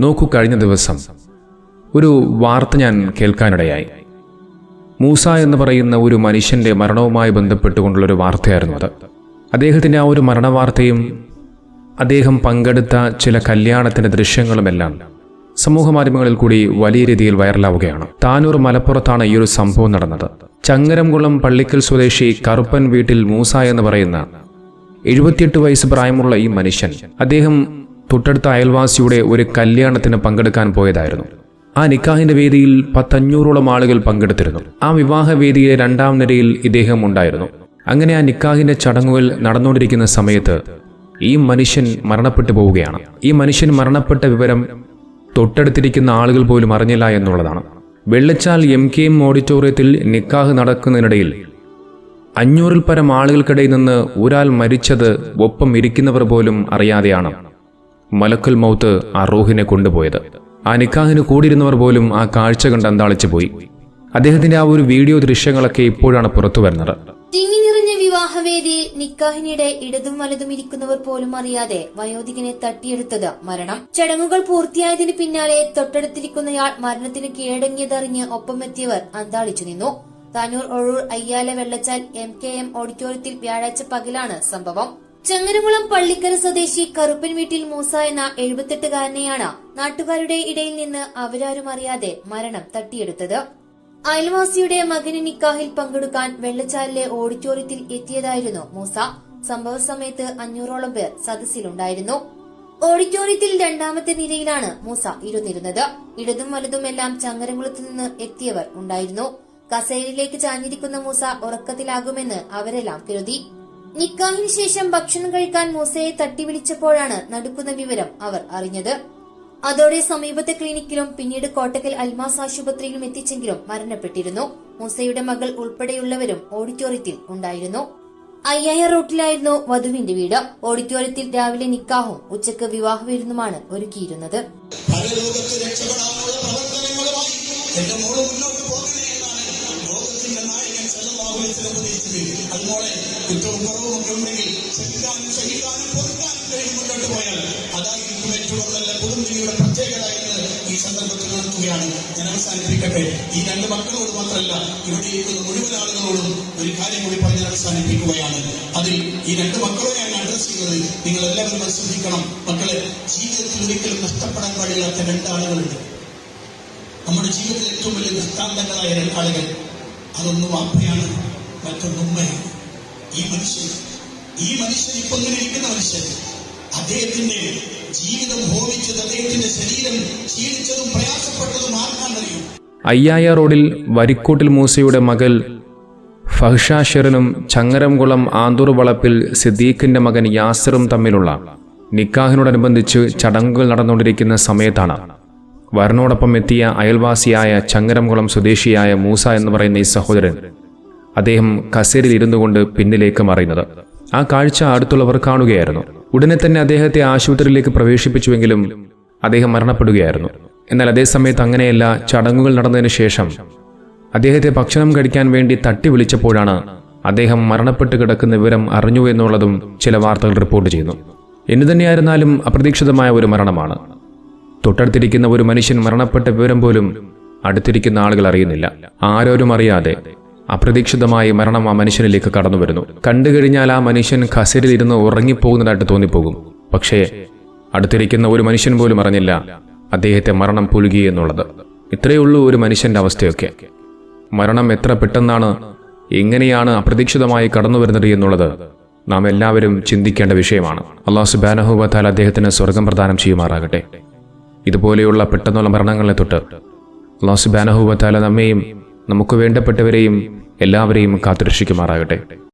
നോക്കൂ കഴിഞ്ഞ ദിവസം. ഒരു വാർത്ത ഞാൻ കേൾക്കാനിടയായി. മൂസ എന്ന് പറയുന്ന ഒരു മനുഷ്യന്റെ മരണവുമായി ബന്ധപ്പെട്ടുകൊണ്ടുള്ളൊരു വാർത്തയായിരുന്നു അത്. അദ്ദേഹത്തിന്റെ ആ ഒരു മരണവാർത്തയും അദ്ദേഹം പങ്കെടുത്ത ചില കല്യാണത്തിന്റെ ദൃശ്യങ്ങളുമെല്ലാം സമൂഹ മാധ്യമങ്ങളിൽ കൂടി വലിയ രീതിയിൽ വൈറലാവുകയാണ്. താനൂർ മലപ്പുറത്താണ് ഈ ഒരു സംഭവം നടന്നത്. ചങ്ങരംകുളം പള്ളിക്കൽ സ്വദേശി കറുപ്പൻ വീട്ടിൽ മൂസ എന്ന് പറയുന്ന എഴുപത്തിയെട്ട് വയസ്സ് പ്രായമുള്ള ഈ മനുഷ്യൻ അദ്ദേഹം തൊട്ടടുത്ത അയൽവാസിയുടെ ഒരു കല്യാണത്തിന് പങ്കെടുക്കാൻ പോയതായിരുന്നു. ആ നിക്കാഹിന്റെ വേദിയിൽ പത്തഞ്ഞൂറോളം ആളുകൾ പങ്കെടുത്തിരുന്നു. ആ വിവാഹ വേദിയിലെ രണ്ടാം നിരയിൽ ഇദ്ദേഹം ഉണ്ടായിരുന്നു. അങ്ങനെ ആ നിക്കാഹിന്റെ ചടങ്ങുകൾ നടന്നുകൊണ്ടിരിക്കുന്ന സമയത്ത് ഈ മനുഷ്യൻ മരണപ്പെട്ടു പോവുകയാണ്. ഈ മനുഷ്യൻ മരണപ്പെട്ട വിവരം തൊട്ടടുത്തിരിക്കുന്ന ആളുകൾ പോലും അറിഞ്ഞില്ല എന്നുള്ളതാണ്. വെള്ളച്ചാൽ എം കെ എം ഓഡിറ്റോറിയത്തിൽ നിക്കാഹ് നടക്കുന്നതിനിടയിൽ അഞ്ഞൂറിൽ പരം ആളുകൾക്കിടയിൽ നിന്ന് ഒരാൾ മരിച്ചത് ഒപ്പം ഇരിക്കുന്നവർ പോലും അറിയാതെയാണ്. മലക്കുൽ മൗത്ത് ആ റൂഹിനെ കൊണ്ടുപോയത്. ആ നിക്കാഹിന് കൂടിയിരുന്നവർ പോലും ആ കാഴ്ച കണ്ട് അന്താളിച്ചു പോയി. അദ്ദേഹത്തിന്റെ ആ ഒരു വീഡിയോ ദൃശ്യങ്ങളൊക്കെ ഇപ്പോഴാണ് പുറത്തു വരുന്നത്. തിങ്ങി നിറഞ്ഞ വിവാഹവേദിയിൽ ഇടതും വലതും ഇരിക്കുന്നവർ പോലും അറിയാതെ വയോധികനെ തട്ടിയെടുത്തത് മരണം. ചടങ്ങുകൾ പൂർത്തിയായതിന് പിന്നാലെ തൊട്ടടുത്തിരിക്കുന്നയാൾ മരണത്തിന് കീഴടങ്ങിയതറിഞ്ഞ് ഒപ്പമെത്തിയവർ അന്താളിച്ചു നിന്നു. Tanur Ozhur Ayyala Vellachal M K M ഓഡിറ്റോറിയത്തിൽ വ്യാഴാഴ്ച പകലാണ് സംഭവം. ചങ്ങരകുളം പള്ളിക്കര സ്വദേശി കറുപ്പൻ വീട്ടിൽ മൂസ എന്ന എഴുപത്തെട്ടുകാരനെയാണ് നാട്ടുകാരുടെ ഇടയിൽ നിന്ന് അവരാരും അറിയാതെ മരണം തട്ടിയെടുത്തത്. അയൽവാസിയുടെ മകന് നിക്കാഹിൽ പങ്കെടുക്കാൻ വെള്ളച്ചാലിലെ ഓഡിറ്റോറിയത്തിൽ എത്തിയതായിരുന്നു മൂസ. സംഭവ സമയത്ത് അഞ്ഞൂറോളം പേർ സദസ്സിലുണ്ടായിരുന്നു. ഓഡിറ്റോറിയത്തിൽ രണ്ടാമത്തെ നിരയിലാണ് മൂസ ഇരുന്നിരുന്നത്. ഇടതും വലതുമെല്ലാം ചങ്ങരംകുളത്ത് നിന്ന് എത്തിയവർ ഉണ്ടായിരുന്നു. കസേരയിലേക്ക് ചാഞ്ഞിരിക്കുന്ന മൂസ ഉറക്കത്തിലാകുമെന്ന് അവരെല്ലാം കരുതി. നിക്കാഹിന് ശേഷം ഭക്ഷണം കഴിക്കാൻ മൂസയെ തട്ടി വിളിച്ചപ്പോഴാണ് നടുക്കുന്ന വിവരം അവർ അറിഞ്ഞത്. അതോടെ സമീപത്തെ ക്ലിനിക്കിലും പിന്നീട് കോട്ടക്കൽ അൽമാസ് ആശുപത്രിയിലും എത്തിച്ചെങ്കിലും മരണപ്പെട്ടിരുന്നു. മൂസയുടെ മകൾ ഉൾപ്പെടെയുള്ളവരും ഓഡിറ്റോറിയത്തിൽ ഉണ്ടായിരുന്നു. അയ്യായ റോട്ടിലായിരുന്നു വധുവിന്റെ വീട്. ഓഡിറ്റോറിയത്തിൽ രാവിലെ നിക്കാഹും ഉച്ചയ്ക്ക് വിവാഹ വിരുന്നുമാണ് ഒരുക്കിയിരുന്നത് അതുമോളെ കുറ്റവും കുറവും ഒക്കെ ഉണ്ടെങ്കിൽ സഹിക്കാനും സഹിക്കാനും പൊറുക്കാനും കഴിഞ്ഞ് മുന്നോട്ട് പോയാൽ അതായിരിക്കും ഏറ്റവും നല്ല കുടുംബിനിയുടെ പ്രത്യേകത എന്ന് ഈ സന്ദർഭത്തിൽ നടത്തുകയാണ് ഞാൻ അവസാനിപ്പിക്കട്ടെ. ഈ രണ്ട് മക്കളോട് മാത്രമല്ല ഇവിടെ ഇരിക്കുന്ന മുഴുവൻ ആളുകളോടും ഒരു കാര്യം കൂടി പറഞ്ഞ് അവസാനിപ്പിക്കുകയാണ്. അതിൽ ഈ രണ്ട് മക്കളെയാണ് അഡ്രസ് ചെയ്യുന്നത്. നിങ്ങൾ എല്ലാവരും ശ്രദ്ധിക്കണം. മക്കളെ ജീവിതത്തിൽ ഒരിക്കലും നഷ്ടപ്പെടാൻ പാടില്ലാത്ത രണ്ടാളുകളുണ്ട്. നമ്മുടെ ജീവിതത്തിൽ ഏറ്റവും വലിയ ദൃഷ്ടാന്തങ്ങളായ രണ്ടാളുകൾ അതൊന്നും വാപ്പയാണ് മറ്റൊന്ന് ഈ മനുഷ്യൻ ഈ മനുഷ്യൻ ഇപ്പൊ ഇങ്ങനെ ഇരിക്കുന്ന മനുഷ്യൻ അദ്ദേഹത്തിന്റെ ജീവിതം ഭോഗിച്ചത് അദ്ദേഹത്തിന്റെ ശരീരം ക്ഷീണിച്ചതും പ്രയാസപ്പെട്ടതും ആർക്കാണെന്നറിയും അയ്യായ റോഡിൽ വരിക്കോട്ടിൽ മൂസയുടെ മകൾ ഫഹ്ഷ ഷെറിനും ചങ്ങരംകുളം ആന്തൂർ വളപ്പിൽ സിദ്ദീഖിന്റെ മകൻ യാസിറും തമ്മിലുള്ള നിക്കാഹിനോടനുബന്ധിച്ച് ചടങ്ങുകൾ നടന്നുകൊണ്ടിരിക്കുന്ന സമയത്താണ് വരനോടൊപ്പം എത്തിയ അയൽവാസിയായ ചങ്ങരംകുളം സ്വദേശിയായ മൂസ എന്ന് പറയുന്ന ഈ സഹോദരൻ അദ്ദേഹം കസേരയിൽ ഇരുന്നു കൊണ്ട് പിന്നിലേക്ക് മറയുന്നത്. ആ കാഴ്ച അടുത്തുള്ളവർ കാണുകയായിരുന്നു. ഉടനെ തന്നെ അദ്ദേഹത്തെ ആശുപത്രിയിലേക്ക് പ്രവേശിപ്പിച്ചുവെങ്കിലും അദ്ദേഹം മരണപ്പെടുകയായിരുന്നു. എന്നാൽ അതേസമയത്ത് അങ്ങനെയല്ല ചടങ്ങുകൾ നടന്നതിന് ശേഷം അദ്ദേഹത്തെ ഭക്ഷണം കഴിക്കാൻ വേണ്ടി തട്ടി വിളിച്ചപ്പോഴാണ് അദ്ദേഹം മരണപ്പെട്ട് കിടക്കുന്ന വിവരം അറിഞ്ഞു എന്നുള്ളതും ചില വാർത്തകൾ റിപ്പോർട്ട് ചെയ്യുന്നു. എന്നു തന്നെയായിരുന്നാലും അപ്രതീക്ഷിതമായ ഒരു മരണമാണ്. തൊട്ടടുത്തിരിക്കുന്ന ഒരു മനുഷ്യൻ മരണപ്പെട്ട വിവരം പോലും അടുത്തിരിക്കുന്ന ആളുകൾ അറിയുന്നില്ല. ആരോരും അറിയാതെ അപ്രതീക്ഷിതമായി മരണം ആ മനുഷ്യനിലേക്ക് കടന്നു വരുന്നു കണ്ടു കഴിഞ്ഞാൽ ആ മനുഷ്യൻ ഖസരിലിരുന്ന് ഉറങ്ങിപ്പോകുന്നതായിട്ട് തോന്നിപ്പോകും. പക്ഷേ അടുത്തിരിക്കുന്ന ഒരു മനുഷ്യൻ പോലും അറിഞ്ഞില്ല അദ്ദേഹത്തെ മരണം പുലുകി എന്നുള്ളത്. ഇത്രയേ ഉള്ളൂ ഒരു മനുഷ്യന്റെ അവസ്ഥയൊക്കെ. മരണം എത്ര പെട്ടെന്നാണ് എങ്ങനെയാണ് അപ്രതീക്ഷിതമായി കടന്നു വരുന്നത് എന്നുള്ളത് നാം എല്ലാവരും ചിന്തിക്കേണ്ട വിഷയമാണ്. അള്ളാഹു സുബാനഹുബത്താൽ അദ്ദേഹത്തിന് സ്വർഗം പ്രദാനം ചെയ്യുമാറാകട്ടെ. ഇതുപോലെയുള്ള പെട്ടെന്നുള്ള മരണങ്ങളെ തൊട്ട് അള്ളാഹു സുബാനഹുബത്താല നമ്മെയും നമുക്ക് വേണ്ടപ്പെട്ടവരെയും എല്ലാവരെയും കാത്തുരക്ഷിക്കുമാറാകട്ടെ.